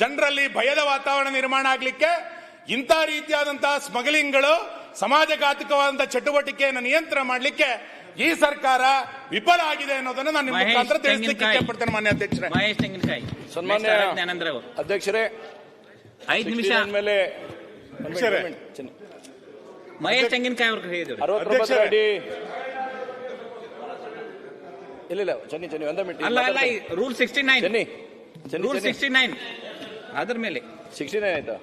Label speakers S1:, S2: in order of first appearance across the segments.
S1: ಜನರಲ್ಲಿ ಭಯದ ವಾತಾವರಣ ನಿರ್ಮಾಣ ಆಗ್ಲಿಕ್ಕೆ ಇಂಥ ರೀತಿಯಾದಂತಹ ಸ್ಮಗ್ಲಿಂಗ್ಗಳು ಸಮಾಜಘಾತಕವಾದಂತಹ ಚಟುವಟಿಕೆಯನ್ನು ನಿಯಂತ್ರಣ ಮಾಡಲಿಕ್ಕೆ ಈ ಸರ್ಕಾರ ವಿಫಲ ಆಗಿದೆ ಅನ್ನೋದನ್ನು ನಾನು ನಿಮ್ಮ ಮುಖಾಂತರ ತಿಳಿಸಲಿಕ್ಕೆ. ಇಷ್ಟಪಡ್ತೇನೆ ಮಾನ್ಯ ಅಧ್ಯಕ್ಷರೇ.
S2: ಮಹೇಶ್ ತೆಂಗಿನಕಾಯಿ.
S3: ಸನ್ಮಾನ್ಯ ಅಧ್ಯಕ್ಷರೇ
S2: ಐದು ನಿಮಿಷ.
S3: 69 ಮೇಲೆ
S1: ಅಧ್ಯಕ್ಷರೇ.
S2: ಮಹೇಶ್ ತೆಂಗಿನಕಾಯಿ ಅವ್ರಿಗೆ ಹೇಳಿದ್ರು.
S3: ಅಡಿ. ಇಲ್ಲ ಇಲ್ಲ ಚನ್ನಿ ಚನ್ನಿ ಒಂದೇ ಮಿನಿಟ್
S2: ಅಲ್ಲ ಅಲ್ಲ ರೂಲ್ ಸಿಕ್ಸ್ಟಿ ನೈನ್
S3: ಚನ್ನಿ
S2: ರೂಲ್ ಸಿಕ್ಸ್ಟಿ ನೈನ್ ಅದ್ರ ಮೇಲೆ.
S3: ಶಿಕ್ಷಣ ಏನಾಯ್ತು?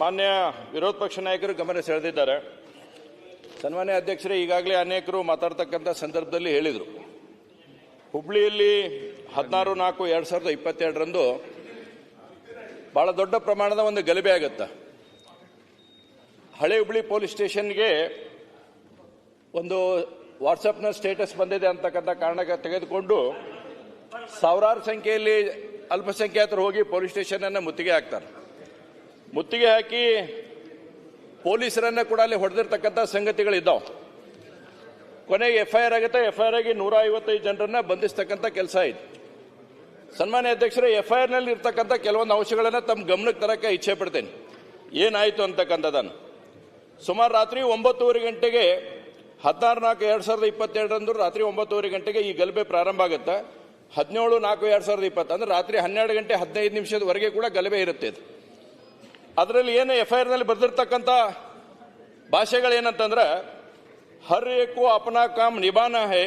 S3: ಮಾನ್ಯ ವಿರೋಧ ಪಕ್ಷ ನಾಯಕರು ಗಮನ ಸೆಳೆದಿದ್ದಾರೆ. ಸನ್ಮಾನ್ಯ ಅಧ್ಯಕ್ಷರೇ, ಈಗಾಗಲೇ ಅನೇಕರು ಮಾತಾಡ್ತಕ್ಕಂಥ ಸಂದರ್ಭದಲ್ಲಿ ಹೇಳಿದರು. ಹುಬ್ಳಿಯಲ್ಲಿ ಹದಿನಾರು ನಾಲ್ಕು ಎರಡು ಸಾವಿರದ ಇಪ್ಪತ್ತೆರಡರಂದು ಭಾಳ ದೊಡ್ಡ ಪ್ರಮಾಣದ ಒಂದು ಗಲಭೆ ಆಗುತ್ತೆ. ಹಳೆ ಹುಬ್ಳಿ ಪೊಲೀಸ್ ಸ್ಟೇಷನ್ಗೆ ಒಂದು ವಾಟ್ಸಪ್ನ ಸ್ಟೇಟಸ್ ಬಂದಿದೆ ಅಂತಕ್ಕಂಥ ಕಾರಣಕ್ಕೆ ತೆಗೆದುಕೊಂಡು ಸಾವಿರಾರು ಸಂಖ್ಯೆಯಲ್ಲಿ ಅಲ್ಪಸಂಖ್ಯಾತರು ಹೋಗಿ ಪೊಲೀಸ್ ಸ್ಟೇಷನ್ ಅನ್ನ ಮುತ್ತಿಗೆ ಹಾಕ್ತಾರೆ. ಮುತ್ತಿಗೆ ಹಾಕಿ ಪೊಲೀಸರನ್ನ ಕೂಡ ಅಲ್ಲಿ ಹೊಡೆದಿರ್ತಕ್ಕಂಥ ಸಂಗತಿಗಳಿದ್ದಾವೆ. ಕೊನೆಗೆ ಎಫ್ ಐ ಆರ್ ಆಗುತ್ತೆ. ಎಫ್ ಐ ಆರ್ ಆಗಿ ನೂರ ಐವತ್ತೈದು ಜನರನ್ನ ಬಂಧಿಸ್ತಕ್ಕಂಥ ಕೆಲಸ ಇದೆ. ಸನ್ಮಾನ್ಯ ಅಧ್ಯಕ್ಷರೇ ಎಫ್ ಐ ಆರ್ನಲ್ಲಿ ಇರ್ತಕ್ಕಂಥ ಕೆಲವೊಂದು ಅಂಶಗಳನ್ನು ತಮ್ಮ ಗಮನಕ್ಕೆ ತರಕ್ಕೆ ಇಚ್ಛೆ ಪಡ್ತೇನೆ. ಏನಾಯಿತು ಅಂತಕ್ಕಂಥದ್ದನ್ನು. ಸುಮಾರು ರಾತ್ರಿ ಒಂಬತ್ತುವರೆ ಗಂಟೆಗೆ ಹದಿನಾರು ನಾಲ್ಕು ಎರಡು ಸಾವಿರದ ಇಪ್ಪತ್ತೆರಡರಂದು ರಾತ್ರಿ ಒಂಬತ್ತುವರೆ ಗಂಟೆಗೆ ಈ ಗಲಭೆ ಪ್ರಾರಂಭ ಆಗುತ್ತೆ. ಹದಿನೇಳು, ನಾಲ್ಕು, ಎರಡು ಸಾವಿರದ ಇಪ್ಪತ್ತು, ಅಂದರೆ ರಾತ್ರಿ ಹನ್ನೆರಡು ಗಂಟೆ ಹದಿನೈದು ನಿಮಿಷದವರೆಗೆ ಕೂಡ ಗಲಭೆ ಇರುತ್ತೆ ಅದು ಅದರಲ್ಲಿ ಏನು ಎಫ್ ಐ ಆರ್ನಲ್ಲಿ ಬರೆದಿರ್ತಕ್ಕಂಥ ಭಾಷೆಗಳೇನಂತಂದ್ರೆ, ಹರ್ ಏಕೋ ಅಪನಾ ಕಾಮ್ ನಿಭಾನ ಹೇ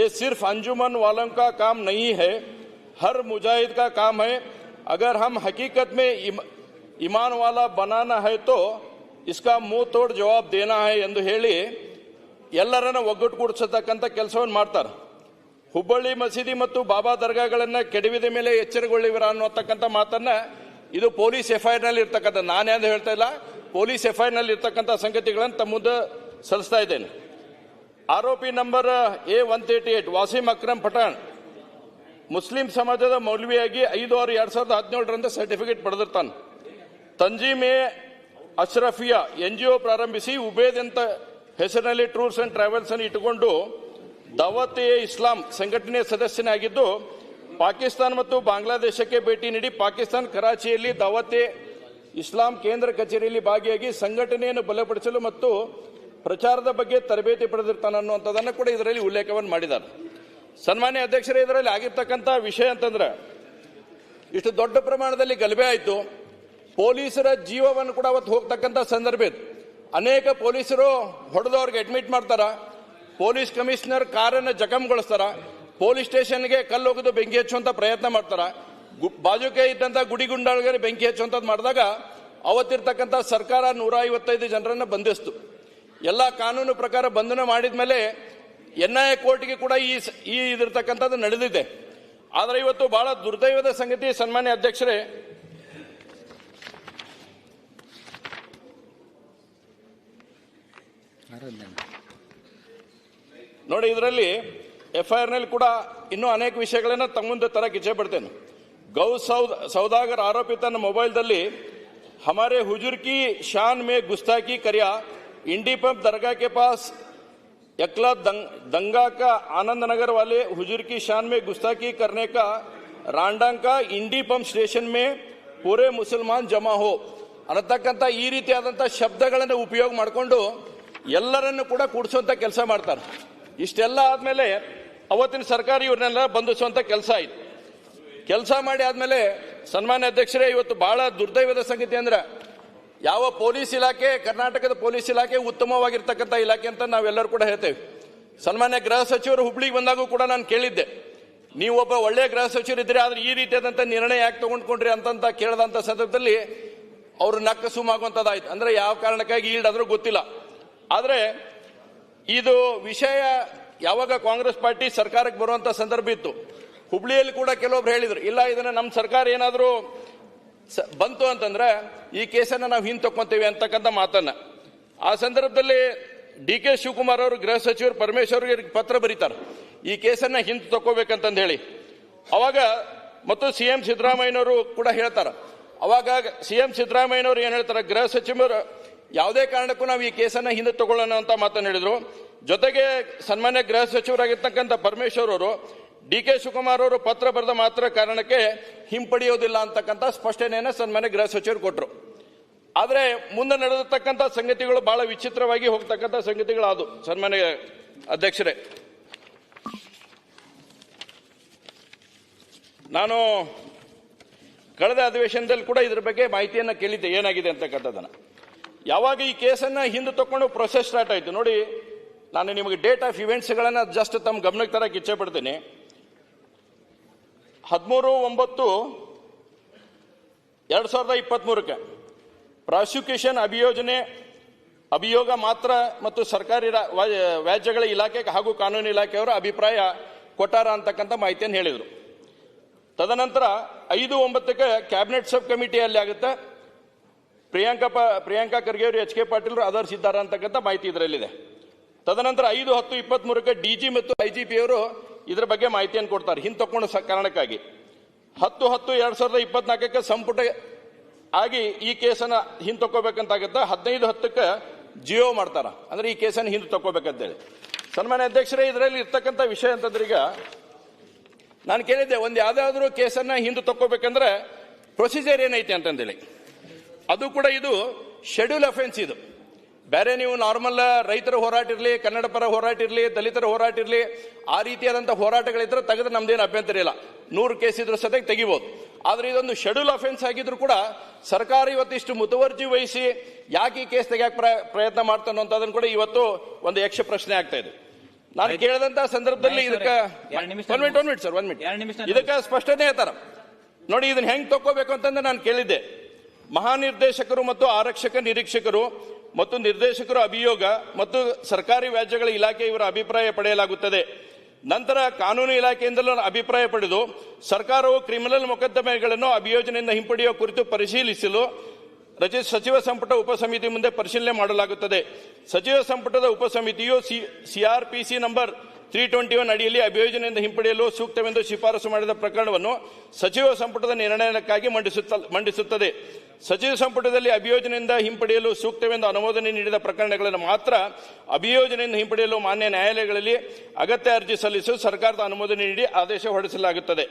S3: ಏ ಸಿರ್ಫ್ ಅಂಜುಮನ್ ವಾಲಂ ಕಾ ಕಾಮ್ ನಹಿ ಹೇ, ಹರ್ ಮುಜಾಹಿದ್ ಕಾ ಕಾಮ್ ಹೈ, ಅಗರ್ ಹಮ್ ಹಕೀಕತ್ ಮೇ ಇಮಾನ್ ವಾಲಾ ಬನಾನ ಹೈ ತೋ ಇಸ್ಕಾ ಮೂ ತೋಡ್ ಜವಾಬ್ ದೇನಾ ಹೈ ಎಂದು ಹೇಳಿ ಎಲ್ಲರನ್ನ ಒಗ್ಗಟ್ಟು ಕೂಡಿಸತಕ್ಕಂಥ ಕೆಲಸವನ್ನು ಮಾಡ್ತಾರೆ. ಹುಬ್ಬಳ್ಳಿ ಮಸೀದಿ ಮತ್ತು ಬಾಬಾ ದರ್ಗಾಗಳನ್ನು ಕೆಡವಿದ ಮೇಲೆ ಎಚ್ಚರಗೊಳ್ಳಿವಿರ ಅನ್ನೋತಕ್ಕಂಥ ಮಾತನ್ನ ಇದು ಪೊಲೀಸ್ ಎಫ್ಐಆರ್ನಲ್ಲಿ ಇರ್ತಕ್ಕಂಥ, ನಾನೇ ಅಂತ ಹೇಳ್ತಾ ಇಲ್ಲ, ಪೊಲೀಸ್ ಎಫ್ಐಆರ್ನಲ್ಲಿ ಇರ್ತಕ್ಕಂಥ ಸಂಗತಿಗಳನ್ನು ತಮ್ಮ ಮುಂದೆ ಸಲ್ಲಿಸ್ತಾ ಇದ್ದೇನೆ. ಆರೋಪಿ number A one thirty eight, Wasim Akram Pathan, Muslim ಸಮಾಜದ ಮೌಲ್ವಿಯಾಗಿ ಐದು ಆರು ಎರಡ್ ಸಾವಿರದ ಹದಿನೇಳರಿಂದ certificate ಪಡೆದಿರ್ತಾನೆ. Tanzeem e Ashrafia N G O ಪ್ರಾರಂಭಿಸಿ ಉಬೇದ್ ಅಂತ ಹೆಸರಿನಲ್ಲಿ ಟೂರ್ಸ್ ಅಂಡ್ ಟ್ರಾವೆಲ್ಸ್ ಅನ್ನು ಇಟ್ಟುಕೊಂಡು ದಾವತ್ ಎ ಇಸ್ಲಾಂ ಸಂಘಟನೆಯ ಸದಸ್ಯನಾಗಿದ್ದು, ಪಾಕಿಸ್ತಾನ ಮತ್ತು ಬಾಂಗ್ಲಾದೇಶಕ್ಕೆ ಭೇಟಿ ನೀಡಿ ಪಾಕಿಸ್ತಾನ ಕರಾಚಿಯಲ್ಲಿ ದಾವತ್ ಎ ಇಸ್ಲಾಂ ಕೇಂದ್ರ ಕಚೇರಿಯಲ್ಲಿ ಭಾಗಿಯಾಗಿ ಸಂಘಟನೆಯನ್ನು ಬಲಪಡಿಸಲು ಮತ್ತು ಪ್ರಚಾರದ ಬಗ್ಗೆ ತರಬೇತಿ ಪಡೆದಿರ್ತಾನೆ ಅನ್ನುವಂಥದ್ದನ್ನು ಕೂಡ ಇದರಲ್ಲಿ ಉಲ್ಲೇಖವನ್ನು ಮಾಡಿದ್ದಾರೆ. ಸನ್ಮಾನ್ಯ ಅಧ್ಯಕ್ಷರೇ, ಇದರಲ್ಲಿ ಆಗಿರ್ತಕ್ಕಂಥ ವಿಷಯ ಅಂತಂದ್ರೆ, ಇಷ್ಟು ದೊಡ್ಡ ಪ್ರಮಾಣದಲ್ಲಿ ಗಲಭೆ ಆಯಿತು. ಪೊಲೀಸರ ಜೀವವನ್ನು ಕೂಡ ಅವತ್ತು ಹೋಗ್ತಕ್ಕಂಥ ಸಂದರ್ಭ ಇತ್ತು. ಅನೇಕ ಪೊಲೀಸರು ಹೊಡೆದವ್ರಿಗೆ ಅಡ್ಮಿಟ್ ಮಾಡ್ತಾರ. ಪೊಲೀಸ್ ಕಮಿಷನರ್ ಕಾರನ್ನು ಜಖಂಗೊಳಿಸ್ತಾರ. ಪೊಲೀಸ್ ಸ್ಟೇಷನ್ಗೆ ಕಲ್ಲು ಹೋಗೋದು ಬೆಂಕಿ ಹಚ್ಚುವಂಥ ಪ್ರಯತ್ನ ಮಾಡ್ತಾರ. ಬಾಜುಕೆ ಇದ್ದಂಥ ಗುಡಿ ಗುಂಡಾಳಿಗೆ ಬೆಂಕಿ ಹಚ್ಚುವಂಥದ್ದು ಮಾಡಿದಾಗ ಅವತ್ತಿರ್ತಕ್ಕಂಥ ಸರ್ಕಾರ ನೂರ ಐವತ್ತೈದು ಜನರನ್ನು ಬಂಧಿಸ್ತು. ಎಲ್ಲ ಕಾನೂನು ಪ್ರಕಾರ ಬಂಧನ ಮಾಡಿದ ಮೇಲೆ ಎನ್ ಐ ಎ ಕೋರ್ಟ್ಗೆ ಕೂಡ ಈ ಈ ಇದಿರ್ತಕ್ಕಂಥದ್ದು ನಡೆದಿದೆ. ಆದರೆ ಇವತ್ತು ಬಹಳ ದುರ್ದೈವದ ಸಂಗತಿ, ಸನ್ಮಾನ್ಯ ಅಧ್ಯಕ್ಷರೇ. ನೋಡಿ ಇದರಲ್ಲಿ ಎಫ್ ಐ ನಲ್ಲಿ ಕೂಡ ಇನ್ನೂ ಅನೇಕ ವಿಷಯಗಳನ್ನ ತಮ್ಮ ಮುಂದೆ ತರಕ್ಕೆ ಇಚ್ಛೆ ಪಡ್ತೇನೆ ಗೌ ಸೌದ್ ಸೌದಾಗರ್ ಆರೋಪಿ ತನ್ನ ಮೊಬೈಲ್ದಲ್ಲಿ ಹಮಾರೆ ಹುಜುರ್ ಕಿ ಶಾನ್ ಮೇ ಗುಸ್ತಾಕಿ ಕರಿಯಾ इंडी पंप दरगाह के पास यकला दंग, दंगा का आनंद नगर वाले हुजूर की शान में गुस्ताखी करने का रांडांग का इंडी पंप स्टेशन में पूरे ಮುಸಲ್ಮಾನ್ ಜಮಾ ಹೋ ಅನ್ನತಕ್ಕಂಥ ಈ ರೀತಿಯಾದಂಥ ಶಬ್ದಗಳನ್ನು ಉಪಯೋಗ ಮಾಡಿಕೊಂಡು ಎಲ್ಲರನ್ನು ಕೂಡ ಕೂಡಿಸುವಂತ ಕೆಲಸ ಮಾಡ್ತಾರೆ ಇಷ್ಟೆಲ್ಲ ಆದ್ಮೇಲೆ ಅವತ್ತಿನ ಸರ್ಕಾರ ಇವ್ರನ್ನೆಲ್ಲ ಬಂಧಿಸುವಂತ ಕೆಲಸ ಆಯ್ತು ಕೆಲಸ ಮಾಡಿ ಆದ್ಮೇಲೆ ಸನ್ಮಾನ್ಯ ಅಧ್ಯಕ್ಷರೇ ಇವತ್ತು ಬಹಳ ದುರ್ದೈವದ ಸಂಗತಿ ಅಂದ್ರೆ ಯಾವ ಪೊಲೀಸ್ ಇಲಾಖೆ, ಕರ್ನಾಟಕದ ಪೊಲೀಸ್ ಇಲಾಖೆ ಉತ್ತಮವಾಗಿರ್ತಕ್ಕಂಥ ಇಲಾಖೆ ಅಂತ ನಾವೆಲ್ಲರೂ ಕೂಡ ಹೇಳ್ತೇವೆ. ಸನ್ಮಾನ್ಯ ಗೃಹ ಸಚಿವರು ಹುಬ್ಳಿಗೆ ಬಂದಾಗೂ ಕೂಡ ನಾನು ಕೇಳಿದ್ದೆ. ನೀವು ಒಬ್ಬ ಒಳ್ಳೆಯ ಗೃಹ ಸಚಿವರು ಇದ್ರೆ ಆದ್ರೆ ಈ ರೀತಿಯಾದಂಥ ನಿರ್ಣಯ ಯಾಕೆ ತಗೊಂಡ್ಕೊಂಡ್ರಿ ಅಂತಂತ ಕೇಳದಂತ ಸಂದರ್ಭದಲ್ಲಿ ಅವರು ನಕ್ಕ ಸುಮಾಗುವಂಥದ್ದಾಯ್ತು ಅಂದ್ರೆ ಯಾವ ಕಾರಣಕ್ಕಾಗಿ ಈಲ್ಡ್ ಗೊತ್ತಿಲ್ಲ. ಆದ್ರೆ ಇದು ವಿಷಯ ಯಾವಾಗ ಕಾಂಗ್ರೆಸ್ ಪಾರ್ಟಿ ಸರ್ಕಾರಕ್ಕೆ ಬರುವಂತ ಸಂದರ್ಭ ಇತ್ತು. ಹುಬ್ಳಿಯಲ್ಲಿ ಕೂಡ ಕೆಲವೊಬ್ರು ಹೇಳಿದ್ರು, ಇಲ್ಲ, ಇದನ್ನ ನಮ್ಮ ಸರ್ಕಾರ ಏನಾದರೂ ಬಂತು ಅಂತಂದ್ರೆ ಈ ಕೇಸನ್ನ ನಾವು ಹಿಂದೆ ತಕ್ಕೊಂತೀವಿ ಅಂತಕ್ಕಂಥ ಮಾತನ್ನ. ಆ ಸಂದರ್ಭದಲ್ಲಿ ಡಿ ಕೆ ಶಿವಕುಮಾರ್ ಅವರು ಗೃಹ ಸಚಿವರು ಪರಮೇಶ್ವರ್ ಪತ್ರ ಬರೀತಾರೆ, ಈ ಕೇಸನ್ನ ಹಿಂದೆ ತಕ್ಕೋಬೇಕಂತಂದು ಹೇಳಿ ಅವಾಗ ಮತ್ತು ಸಿ ಎಂ ಸಿದ್ದರಾಮಯ್ಯನವರು ಕೂಡ ಹೇಳ್ತಾರೆ. ಅವಾಗ ಸಿ ಎಂ ಸಿದ್ದರಾಮಯ್ಯನವರು ಏನು ಹೇಳ್ತಾರೆ, ಗೃಹ ಸಚಿವರು ಯಾವುದೇ ಕಾರಣಕ್ಕೂ ನಾವು ಈ ಕೇಸನ್ನು ಹಿಂದೆ ತಗೊಳ್ಳೋಣ ಅಂತ ಮಾತನಾಡಿದರು ಜೊತೆಗೆ ಸನ್ಮಾನ್ಯ ಗೃಹ ಸಚಿವರಾಗಿರ್ತಕ್ಕಂಥ ಪರಮೇಶ್ವರ್ ಅವರು ಡಿ ಕೆ ಶಿವಕುಮಾರ್ ಅವರು ಪತ್ರ ಬರೆದ ಮಾತ್ರ ಕಾರಣಕ್ಕೆ ಹಿಂಪಡೆಯೋದಿಲ್ಲ ಅಂತಕ್ಕಂಥ ಸ್ಪಷ್ಟನೆಯನ್ನು ಸನ್ಮಾನ್ಯ ಗೃಹ ಸಚಿವರು ಕೊಟ್ಟರು ಆದರೆ ಮುಂದೆ ನಡೆದಿರ್ತಕ್ಕಂಥ ಸಂಗತಿಗಳು ಬಹಳ ವಿಚಿತ್ರವಾಗಿ ಹೋಗ್ತಕ್ಕಂಥ ಸಂಗತಿಗಳಾದವು ಸನ್ಮಾನ್ಯ ಅಧ್ಯಕ್ಷರೇ. ನಾನು ಕಳೆದ ಅಧಿವೇಶನದಲ್ಲಿ ಕೂಡ ಇದ್ರ ಬಗ್ಗೆ ಮಾಹಿತಿಯನ್ನು ಕೇಳಿದ್ದೆ, ಏನಾಗಿದೆ ಅಂತಕ್ಕಂಥದ್ದನ್ನ. ಯಾವಾಗ ಈ ಕೇಸನ್ನ ಹಿಂದೆ ತಕೊಂಡು ಪ್ರೊಸೆಸ್ ಸ್ಟಾರ್ಟ್ ಆಯಿತು ನೋಡಿ, ನಾನು ನಿಮಗೆ ಡೇಟ್ ಆಫ್ ಇವೆಂಟ್ಸ್ಗಳನ್ನು ಜಸ್ಟ್ ತಮ್ಮ ಗಮನಕ್ಕೆ ತರಕ್ಕೆ ಇಚ್ಛೆ ಪಡ್ತೀನಿ. ಹದಿಮೂರು, ಒಂಬತ್ತು, ಎರಡು ಸಾವಿರದ ಇಪ್ಪತ್ತ್ಮೂರಕ್ಕೆ ಪ್ರಾಸಿಕ್ಯೂಷನ್ ಅಭಿಯೋಜನೆ, ಅಭಿಯೋಗ ಮಾತ್ರ ಮತ್ತು ಸರ್ಕಾರಿ ವ್ಯಾಜ್ಯಗಳ ಇಲಾಖೆ ಹಾಗೂ ಕಾನೂನು ಇಲಾಖೆಯವರು ಅಭಿಪ್ರಾಯ ಕೊಟ್ಟಾರ ಅಂತಕ್ಕಂಥ ಮಾಹಿತಿಯನ್ನು ಹೇಳಿದರು. ತದನಂತರ ಐದು, ಒಂಬತ್ತಕ್ಕೆ ಕ್ಯಾಬಿನೆಟ್ ಸಬ್ ಕಮಿಟಿಯಲ್ಲಿ ಆಗುತ್ತೆ. ಪ್ರಿಯಾಂಕಾ ಪ, ಪ್ರಿಯಾಂಕಾ ಖರ್ಗೆ ಅವರು ಎಚ್ ಕೆ ಪಾಟೀಲ್ ಅದರ್ಸ್ ಇದ್ದಾರೆ ಅಂತಕ್ಕಂಥ ಮಾಹಿತಿ ಇದರಲ್ಲಿದೆ. ತದನಂತರ ಐದು ಹತ್ತು ಇಪ್ಪತ್ತ್ಮೂರಕ್ಕೆ ಡಿ ಜಿ ಮತ್ತು ಐ ಜಿ ಪಿ ಅವರು ಇದರ ಬಗ್ಗೆ ಮಾಹಿತಿಯನ್ನು ಕೊಡ್ತಾರೆ. ಹಿಂದೆ ತಕ್ಕೊಂಡು ಸ, ಕಾರಣಕ್ಕಾಗಿ. ಹತ್ತು ಹತ್ತು ಎರಡು ಸಾವಿರದ ಇಪ್ಪತ್ನಾಲ್ಕಕ್ಕೆ ಸಂಪುಟ ಆಗಿ ಈ ಕೇಸನ್ನು ಹಿಂದೆ ತಕ್ಕೋಬೇಕಂತಾಗತ್ತೆ. ಹದಿನೈದು ಹತ್ತಕ್ಕೆ ಜಿಯೋ ಮಾಡ್ತಾರ. ಅಂದ್ರೆ ಈ ಕೇಸನ್ನು ಹಿಂದೆ ತಕ್ಕೋಬೇಕಂತೇಳಿ. ಸನ್ಮಾನ್ಯ ಅಧ್ಯಕ್ಷರೇ, ಇದರಲ್ಲಿ ಇರ್ತಕ್ಕಂಥ ವಿಷಯ ಅಂತಂದ್ರೆ ಈಗ ನಾನು ಕೇಳಿದ್ದೆ, ಒಂದು ಯಾವುದಾದ್ರೂ ಕೇಸನ್ನು ಹಿಂದೆ ತಕ್ಕೋಬೇಕಂದ್ರೆ ಪ್ರೊಸೀಜರ್ ಏನೈತೆ ಅಂತಂದೇಳಿ. ಅದು ಕೂಡ ಇದು ಶೆಡ್ಯೂಲ್ ಅಫೆನ್ಸ್ ಇದು. ಬೇರೆ ನೀವು ನಾರ್ಮಲ್ ರೈತರ ಹೋರಾಟ ಇರಲಿ ಕನ್ನಡ ಪರ ಹೋರಾಟ ಇರಲಿ ದಲಿತರ ಹೋರಾಟ ಇರಲಿ ಆ ರೀತಿಯಾದಂಥ ಹೋರಾಟಗಳಿದ್ರೆ ತೆಗೆದ್ರೆ ನಮ್ದೇನು ಅಭ್ಯಂತರ ಇಲ್ಲ. ನೂರು ಕೇಸ್ ಇದ್ರ ಸತೆಗೆ ತೆಗಿಬೋದು. ಆದ್ರೆ ಇದೊಂದು ಶೆಡ್ಯೂಲ್ ಅಫೆನ್ಸ್ ಆಗಿದ್ರು ಕೂಡ ಸರ್ಕಾರ ಇವತ್ತಿಷ್ಟು ಮುತುವರ್ಜಿ ವಹಿಸಿ ಯಾಕೆ ಈ ಕೇಸ್ ತೆಗಿಯಕ್ಕೆ ಪ್ರ- ಪ್ರಯತ್ನ ಮಾಡ್ತಾನೋ ಅಂತದನ್ನು ಕೂಡ ಇವತ್ತು ಒಂದು ಯಕ್ಷ ಪ್ರಶ್ನೆ ಆಗ್ತಾ ಇದೆ. ನಾನು ಕೇಳಿದಂತ ಸಂದರ್ಭದಲ್ಲಿ ಇದಕ್ಕೆ one minute one minute sir
S2: one minute
S3: ಇದಕ್ಕೆ ಸ್ಪಷ್ಟನೆ ಹೇಳ್ತಾರ ನೋಡಿ ಇದನ್ನ ಹೆಂಗ್ ತಗೋಬೇಕು ಅಂತಂದ್ರೆ ನಾನು ಕೇಳಿದ್ದೆ. ಮಹಾನಿರ್ದೇಶಕರು ಮತ್ತು ಆರಕ್ಷಕ ನಿರೀಕ್ಷಕರು ಮತ್ತು ನಿರ್ದೇಶಕರು ಅಭಿಯೋಗ ಮತ್ತು ಸರ್ಕಾರಿ ವ್ಯಾಜ್ಯಗಳ ಇಲಾಖೆ ಇವರ ಅಭಿಪ್ರಾಯ ಪಡೆಯಲಾಗುತ್ತದೆ. ನಂತರ ಕಾನೂನು ಇಲಾಖೆಯಿಂದಲೂ ಅಭಿಪ್ರಾಯ ಪಡೆದು ಸರ್ಕಾರವು ಕ್ರಿಮಿನಲ್ ಮೊಕದ್ದಮೆಗಳನ್ನು ಅಭಿಯೋಜನೆಯಿಂದ ಹಿಂಪಡೆಯುವ ಕುರಿತು ಪರಿಶೀಲಿಸಲು ರಚಿತ ಸಚಿವ ಸಂಪುಟ ಉಪಸಮಿತಿ ಮುಂದೆ ಪರಿಶೀಲನೆ ಮಾಡಲಾಗುತ್ತದೆ. ಸಚಿವ ಸಂಪುಟದ ಉಪಸಮಿತಿಯು CrPC number three twenty one ಅಡಿಯಲ್ಲಿ ಅಭಿಯೋಜನೆಯಿಂದ ಹಿಂಪಡೆಯಲು ಸೂಕ್ತವೆಂದು ಶಿಫಾರಸು ಮಾಡಿದ ಪ್ರಕರಣವನ್ನು ಸಚಿವ ಸಂಪುಟದ ನಿರ್ಣಯಕ್ಕಾಗಿ ಮಂಡಿಸುತ್ತ, ಮಂಡಿಸುತ್ತದೆ. ಸಚಿವ ಸಂಪುಟದಲ್ಲಿ ಅಭಿಯೋಜನೆಯಿಂದ ಹಿಂಪಡೆಯಲು ಸೂಕ್ತವೆಂದು ಅನುಮೋದನೆ ನೀಡಿದ ಪ್ರಕರಣಗಳನ್ನು ಮಾತ್ರ ಅಭಿಯೋಜನೆಯಿಂದ ಹಿಂಪಡೆಯಲು ಮಾನ್ಯ ನ್ಯಾಯಾಲಯಗಳಲ್ಲಿ ಅಗತ್ಯ ಅರ್ಜಿ ಸಲ್ಲಿಸಲು ಸರ್ಕಾರದ ಅನುಮೋದನೆ ನೀಡಿ ಆದೇಶ ಹೊರಡಿಸಲಾಗುತ್ತದೆ.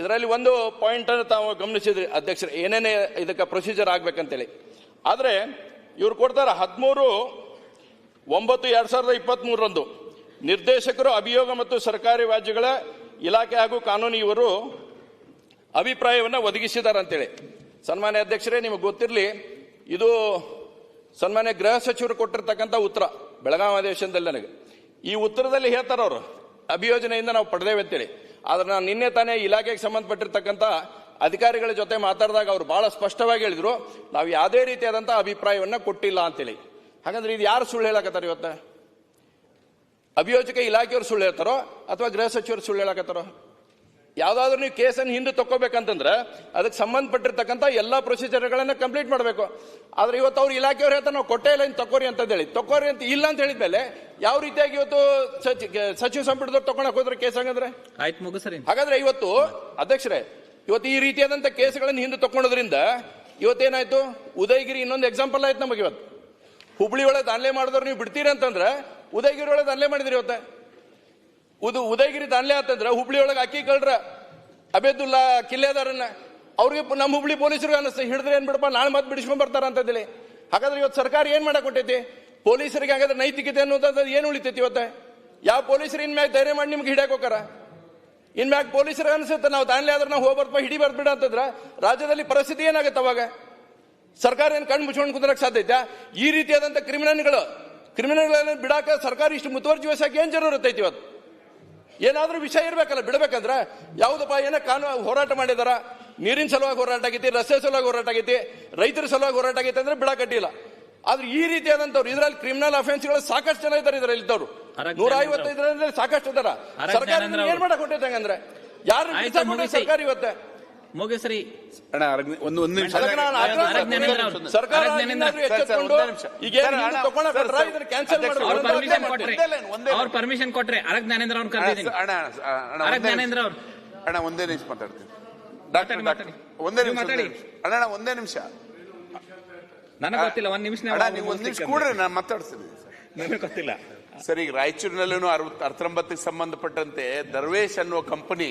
S3: ಇದರಲ್ಲಿ ಒಂದು ಪಾಯಿಂಟ್ ಅನ್ನು ತಾವು ಗಮನಿಸಿದ್ರಿ. ಅಧ್ಯಕ್ಷರು, ಏನೇನೇ ಇದಕ್ಕೆ ಪ್ರೊಸೀಜರ್ ಆಗ್ಬೇಕಂತೇಳಿ. ಆದರೆ ಇವ್ರು ಕೊಡ್ತಾರೆ ಹದಿಮೂರು ಒಂಬತ್ತು ಎರಡು ಸಾವಿರದ ಇಪ್ಪತ್ತ್ ಮೂರರಂದು ನಿರ್ದೇಶಕರು, ಅಭಿಯೋಗ ಮತ್ತು ಸರ್ಕಾರಿ ವ್ಯಾಜ್ಯಗಳ ಇಲಾಖೆ ಹಾಗೂ ಕಾನೂನು ಇವರು ಅಭಿಪ್ರಾಯವನ್ನು ಒದಗಿಸಿದ್ದಾರೆ ಅಂತೇಳಿ ಸನ್ಮಾನ್ಯ ಅಧ್ಯಕ್ಷರೇ, ನಿಮಗೆ ಗೊತ್ತಿರಲಿ, ಇದು ಸನ್ಮಾನ್ಯ ಗೃಹ ಸಚಿವರು ಕೊಟ್ಟಿರ್ತಕ್ಕಂಥ ಉತ್ತರ ಬೆಳಗಾವಿ ಅಧಿವೇಶನದಲ್ಲಿ ನನಗೆ. ಈ ಉತ್ತರದಲ್ಲಿ ಹೇಳ್ತಾರೆ ಅವರು, ಅಭಿಯೋಜನೆಯಿಂದ ನಾವು ಪಡೆದೇವೆ ಅಂತೇಳಿ. ಆದರೆ ನಾನು ನಿನ್ನೆ ತಾನೇ ಇಲಾಖೆಗೆ ಸಂಬಂಧಪಟ್ಟಿರ್ತಕ್ಕಂಥ ಅಧಿಕಾರಿಗಳ ಜೊತೆ ಮಾತಾಡಿದಾಗ ಅವರು ಬಹಳ ಸ್ಪಷ್ಟವಾಗಿ ಹೇಳಿದರು, ನಾವು ಯಾವುದೇ ರೀತಿಯಾದಂಥ ಅಭಿಪ್ರಾಯವನ್ನು ಕೊಟ್ಟಿಲ್ಲ ಅಂತೇಳಿ. ಹಾಗಂದ್ರೆ ಇದು ಯಾರು ಸುಳ್ಳು ಹೇಳಕತ್ತಾರೆ ಇವತ್ತ? ಅಭಿಯೋಜಕ ಇಲಾಖೆಯವರು ಸುಳ್ಳು ಹೇಳ್ತಾರೋ ಅಥವಾ ಗೃಹ ಸಚಿವರು ಸುಳ್ಳು ಹೇಳಕತ್ತಾರೋ? ಯಾವ್ದಾದ್ರು ನೀವು ಕೇಸನ್ನು ಹಿಂದೆ ತಕ್ಕೋಬೇಕಂತಂದ್ರೆ ಅದಕ್ಕೆ ಸಂಬಂಧಪಟ್ಟಿರ್ತಕ್ಕಂಥ ಎಲ್ಲ ಪ್ರೊಸೀಜರ್ಗಳನ್ನು ಕಂಪ್ಲೀಟ್ ಮಾಡಬೇಕು. ಆದ್ರೆ ಇವತ್ತು ಅವ್ರು ಇಲಾಖೆಯವ್ರು ಹೇಳ್ತಾರೆ ನಾವು ಕೊಟ್ಟೇ ಇಲ್ಲ ಇನ್ನು ತಗೋರಿ ಅಂತ ಹೇಳಿ. ತಕ್ಕೋರಿ ಅಂತ ಇಲ್ಲ ಅಂತ ಹೇಳಿದ್ಮೇಲೆ ಯಾವ ರೀತಿಯಾಗಿ ಇವತ್ತು ಸಚಿ- ಸಚಿವ ಸಂಪುಟದವ್ರು ತಗೊಳಕ್ ಹೋದ್ರೆ ಕೇಸ್ ಹಂಗಂದ್ರೆ?
S2: ಆಯ್ತು ಮುಗಿಸ್ರಿ
S3: ಹಾಗಾದ್ರೆ ಇವತ್ತು ಅಧ್ಯಕ್ಷರೇ ಇವತ್ತು ಈ ರೀತಿಯಾದಂತ ಕೇಸ್ಗಳನ್ನು ಹಿಂದೆ ತಕೊಂಡೋದ್ರಿಂದ ಇವತ್ತೇನಾಯ್ತು? ಉದಯಗಿರಿ ಇನ್ನೊಂದು ಎಕ್ಸಾಂಪಲ್ ಆಯ್ತು ನಮಗೆ ಇವತ್ತು ಹುಬ್ಳಿ ಒಳಗೆ ದಾನ್ಲೆ ಮಾಡಿದವ್ರು ನೀವು ಬಿಡ್ತೀರಿ ಅಂತಂದ್ರೆ ಉದಯಗಿರಿ ಒಳಗೆ ದಾನ್ಲೆ ಮಾಡಿದ್ರಿ ಇವತ್ತೆ? ಉದು ಉದಯಗಿರಿ ದಾನ್ಲೆ ಆತಂದ್ರೆ ಹುಬ್ಳಿ ಒಳಗೆ ಅಕ್ಕಿ ಕಳ್ರ, ಅಬೇದುಲ್ಲಾ ಕಿಲ್ಲೆದಾರನ್ನ, ಅವ್ರಿಗೆ ನಮ್ಮ ಹುಬ್ಳಿ ಪೊಲೀಸರು ಅನಿಸ್ತು, ಹಿಡಿದ್ರೆ ಏನ್ ಬಿಡಪ್ಪ ನಾಳೆ ಮತ್ತೆ ಬಿಡಿಸ್ಕೊಂಡ್ ಬರ್ತಾರ ಅಂತದಿಲ್ಲಿ. ಹಾಗಾದ್ರೆ ಇವತ್ತು ಸರ್ಕಾರ ಏನ್ ಮಾಡಕ್ ಕೊಟ್ಟೈತಿ ಪೊಲೀಸರಿಗೆ ಹಾಗಾದ್ರೆ ನೈತಿಕತೆ ಅನ್ನೋದು ಏನು ಉಳಿತೈತಿ ಇವತ್ತೆ? ಯಾವ ಪೊಲೀಸರು ಇನ್ಮ್ಯಾಗ ಧೈರ್ಯ ಮಾಡಿ ನಿಮ್ಗೆ ಹಿಡಿಯಕ್ ಹೋಗಾರ ಇನ್ಮ್ಯಾಗ ಪೊಲೀಸರಿಗೆ ಅನ್ಸುತ್ತೆ ನಾವು ತಾನೇ ಆದ್ರೆ ನಾವು ಹೋಗ್ಬರ್ಪ, ಹಿಡಿ ಬರ್ಬಿಡ ಅಂತಂದ್ರ ರಾಜ್ಯದಲ್ಲಿ ಪರಿಸ್ಥಿತಿ ಏನಾಗುತ್ತೆ ಅವಾಗ? ಸರ್ಕಾರ ಏನು ಕಣ್ಣು ಮುಚ್ಕೊಂಡು ಕುಂದ್ರಕ್ಕೆ ಸಾಧ್ಯ ಈ ರೀತಿಯಾದಂಥ ಕ್ರಿಮಿನಲ್ಗಳು ಕ್ರಿಮಿನಲ್ಗಳನ್ನು ಬಿಡಾಕ ಸರ್ಕಾರ ಇಷ್ಟು ಮುತುವರ್ಜಿ ವಹಿಸಕ್ಕೆ ಏನ್ ಐತಿ ಇವತ್ತು? ಏನಾದ್ರೂ ವಿಷಯ ಇರಬೇಕಲ್ಲ ಬಿಡಬೇಕಂದ್ರೆ ಯಾವುದಪ್ಪ ಏನೋ ಕಾನೂ ಹೋರಾಟ ಮಾಡಿದಾರ? ನೀರಿನ ಸಲುವಾಗಿ ಹೋರಾಟ ಆಗೈತಿ ರಸ್ತೆ ಸಲುವಾಗಿ ಹೋರಾಟ ಆಗೈತಿ ರೈತರ ಸಲುವಾಗಿ ಹೋರಾಟ ಆಗೈತಿ ಅಂದ್ರೆ ಬಿಡಕಟ್ಟಿಲ್ಲ ಆದ್ರೆ ಈ ರೀತಿಯಾದಂತವ್ರು ಇದರಲ್ಲಿ ಕ್ರಿಮಿನಲ್ ಅಫೆನ್ಸ್ಗಳು ಸಾಕಷ್ಟು ಜನ ಇದ್ದಾರೆ ಇದರಲ್ಲಿ ಇದ್ದವರು. ನೂರ ಐವತ್ತೈದರಲ್ಲಿ ಸಾಕಷ್ಟು ಇದಾರ ಸರ್ಕಾರ ಏನ್ ಮಾಡಕ್ ಕೊಟ್ಟೈತೆ ಹಂಗಂದ್ರೆ? ಯಾರು ಸರ್ಕಾರ ಇವತ್ತೆ?
S2: ಮುಗಿಸ್ರಿ.
S4: ಅಣ್ಣ ಒಂದು ಒಂದು ನಿಮಿಷ.
S2: ಅವ್ರು. ಪರ್ಮಿಷನ್ ಕೊಟ್ರೆ. ಅರಗ್ ಜ್ಞಾನೇಂದ್ರ ಅವ್ರನ್ನ ಕರೆದಿದ್ದೀನಿ.
S4: ಅಣ್ಣ, ಅಣ್ಣ,
S2: ಅರಗ್ ಜ್ಞಾನೇಂದ್ರ
S4: ನಿಮಿಷ.
S2: ಅವ್ರು.
S4: ಅಣ್ಣ ಒಂದೇ ನಿಮಿಷ ಮಾತಾಡ್ತೀನಿ. ಡಾಕ್ಟರ್ ಡಾಕ್ಟರ್ ಒಂದೇ ನಿಮಿಷ ಒಂದೇ
S2: ಮಾತಾಡಿ.
S4: ನಿಮಿಷ. ಅಣ್ಣ ಒಂದೇ ನಿಮಿಷ.
S2: ನನಗೆ ಗೊತ್ತಿಲ್ಲ ಒಂದ್ ನಿಮಿಷ
S4: ಅಣ್ಣ ನೀವು ಒಂದ್ ನಿಮಿಷ ಕೂಡ್ರಿ ನಾನು ಮಾತಾಡ್ತೀನಿ.
S2: ನನಗೆ ಗೊತ್ತಿಲ್ಲ.
S4: ಸರಿ ಈಗ ರಾಯಚೂರಿನಲ್ಲೂ ಅರವತ್ ಹತ್ತೊಂಬತ್ತಕ್ಕೆ ಸಂಬಂಧಪಟ್ಟಂತೆ ದರ್ವೇಶ್ ಅನ್ನುವ ಕಂಪನಿ